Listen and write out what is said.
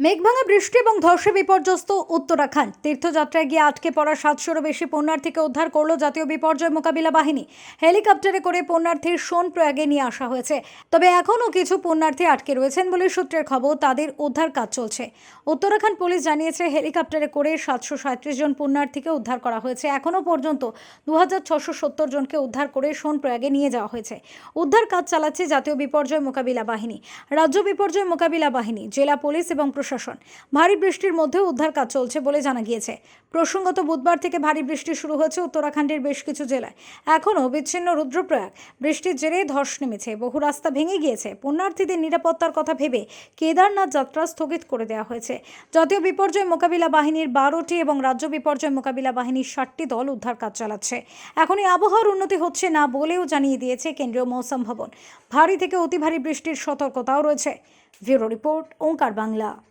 মেঘভাঙা বৃষ্টি এবং ধসে বিপর্যস্ত উত্তরাখণ্ড। তীর্থযাত্রায় গিয়ে আটকে পড়া সাতশোরও বেশি পণ্যার্থীকে উদ্ধার করল জাতীয় বিপর্যয় মোকাবিলা বাহিনী। হেলিকপ্টারে করে পণ্যার্থীর সোন প্রয়াগে নিয়ে আসা হয়েছে। তবে এখনও কিছু পণ্যার্থী আটকে রয়েছেন বলে সূত্রের খবর, তাদের উদ্ধার কাজ চলছে। উত্তরাখণ্ড পুলিশ জানিয়েছে, হেলিকপ্টারে করে সাতশো সাঁত্রিশ জন পণ্যার্থীকে উদ্ধার করা হয়েছে। এখনও পর্যন্ত দু হাজার ছশো সত্তর জনকে উদ্ধার করে সোন প্রয়াগে নিয়ে যাওয়া হয়েছে। উদ্ধার কাজ চালাচ্ছে জাতীয় বিপর্যয় মোকাবিলা বাহিনী। রাজ্য বিপর্যয় মোকাবিলা বাহিনী, জেলা পুলিশ এবং প্রশাসন। ভারী বৃষ্টির মধ্যে উদ্ধার কাজ চলছে বলে জানা গিয়েছে। প্রসঙ্গত বুধবার থেকে ভারী বৃষ্টি শুরু হয়েছে উত্তরাখণ্ডের বেশ কিছু জেলায়। এখনও বিচ্ছিন্ন রুদ্রপ্রয়াগ। বৃষ্টির জেরে ধস নেমেছে। বহু রাস্তা ভেঙে গিয়েছে। পুণ্যার্থীদের নিরাপত্তার কথা ভেবে কেদারনাথ যাত্রা স্থগিত করে দেওয়া হয়েছে। জাতীয় বিপর্যয় মোকাবিলা বাহিনীর বারোটি এবং রাজ্য বিপর্যয় মোকাবিলা বাহিনীর ষাটটি দল উদ্ধার কাজ চালাচ্ছে। এখনই আবহাওয়ার উন্নতি হচ্ছে না বলেও জানিয়ে দিয়েছে কেন্দ্রীয় মৌসুম ভবন। ভারী থেকে অতি ভারী বৃষ্টির সতর্কতাও রয়েছে। Bureau report, Onkar Bangla.